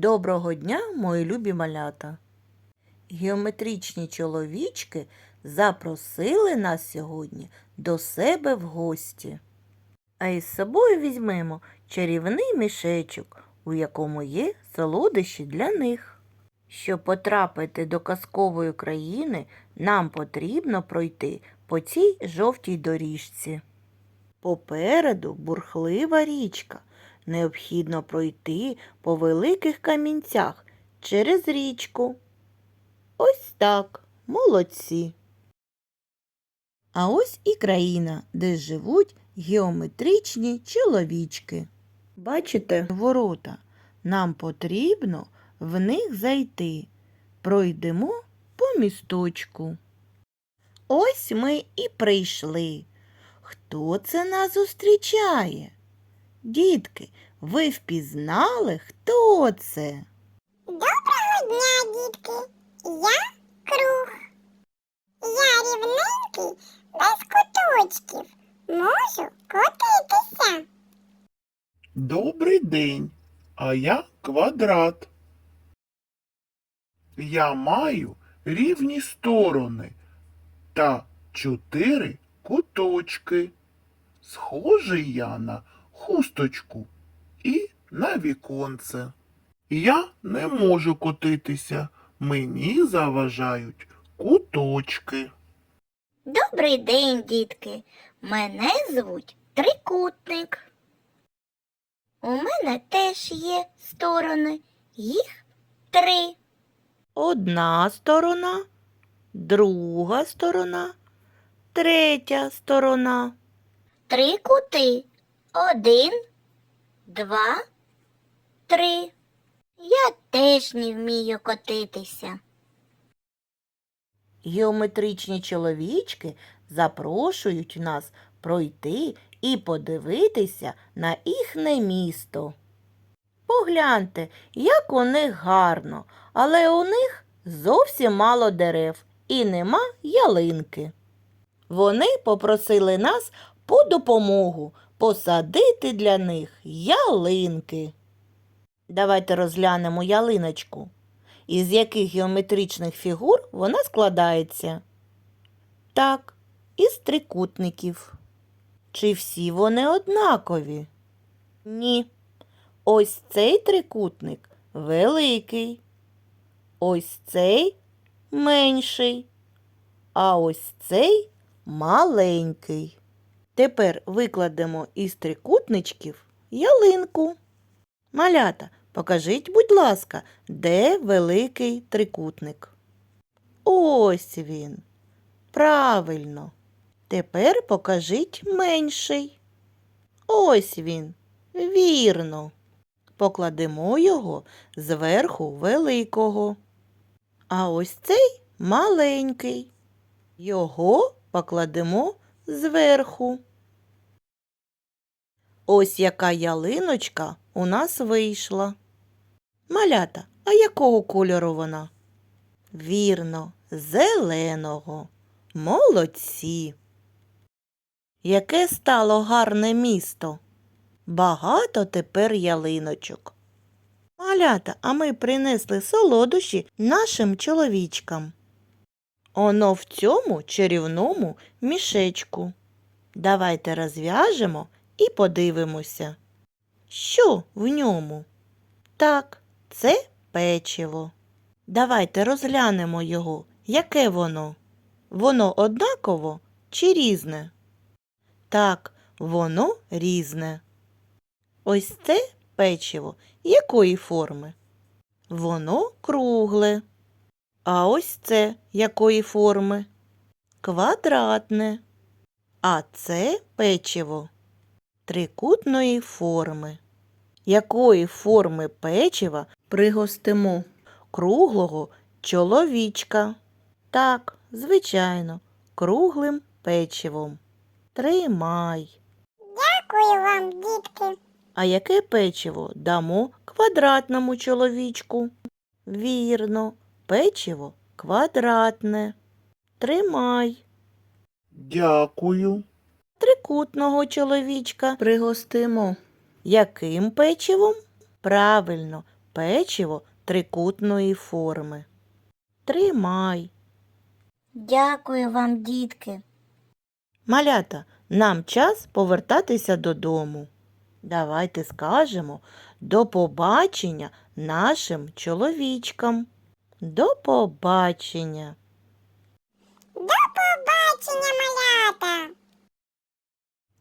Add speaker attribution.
Speaker 1: Доброго дня, мої любі малята. Геометричні чоловічки запросили нас сьогодні до себе в гості. А із собою візьмемо чарівний мішечок, у якому є солодощі для них. Щоб потрапити до казкової країни, нам потрібно пройти по цій жовтій доріжці. Попереду бурхлива річка. Необхідно пройти по великих камінцях через річку. Ось так, молодці. А ось і країна, де живуть геометричні чоловічки. Бачите ворота? Нам потрібно в них зайти. Пройдемо по місточку. Ось ми і прийшли. Хто це нас зустрічає? Дітки, ви впізнали, хто це?
Speaker 2: Доброго дня, дітки! Я круг. Я рівненький, без куточків. Можу котитися.
Speaker 3: Добрий день, а я квадрат. Я маю рівні сторони та чотири куточки. Схожий я на хусточку і на віконце. Я не можу котитися, мені заважають куточки.
Speaker 2: Добрий день, дітки. Мене звуть Трикутник. У мене теж є сторони. Їх три.
Speaker 1: Одна сторона, друга сторона, третя сторона.
Speaker 2: Три кути. Один, два, три. Я теж не вмію котитися.
Speaker 1: Геометричні чоловічки запрошують нас пройти і подивитися на їхнє місто. Погляньте, як у них гарно, але у них зовсім мало дерев і нема ялинки. Вони попросили нас по допомогу посадити для них ялинки. Давайте розглянемо ялиночку. Із яких геометричних фігур вона складається? Так, із трикутників. Чи всі вони однакові? Ні. Ось цей трикутник великий. Ось цей менший. А ось цей маленький. Тепер викладемо із трикутничків ялинку. Малята, покажіть, будь ласка, де великий трикутник? Ось він. Правильно. Тепер покажіть менший. Ось він. Вірно. Покладемо його зверху великого. А ось цей маленький. Його покладемо зверху. Ось яка ялиночка у нас вийшла. Малята, а якого кольору вона? Вірно, зеленого. Молодці. Яке стало гарне місто. Багато тепер ялиночок. Малята, а ми принесли солодощі нашим чоловічкам. Оно в цьому чарівному мішечку. Давайте розв'яжемо і подивимося. Що в ньому? Так, це печиво. Давайте розглянемо його. Яке воно? Воно однаково чи різне? Так, воно різне. Ось це печиво якої форми? Воно кругле. А ось це якої форми? Квадратне. А це печиво трикутної форми. Якої форми печива пригостимо круглого чоловічка? Так, звичайно, круглим печивом. Тримай.
Speaker 2: Дякую вам, дітки.
Speaker 1: А яке печиво дамо квадратному чоловічку? Вірно, печиво квадратне. Тримай.
Speaker 3: Дякую.
Speaker 1: Трикутного чоловічка пригостимо. Яким печивом? Правильно, печиво трикутної форми. Тримай.
Speaker 2: Дякую вам, дітки.
Speaker 1: Малята, нам час повертатися додому. Давайте скажемо до побачення нашим чоловічкам. До побачення.
Speaker 2: Бачення малята.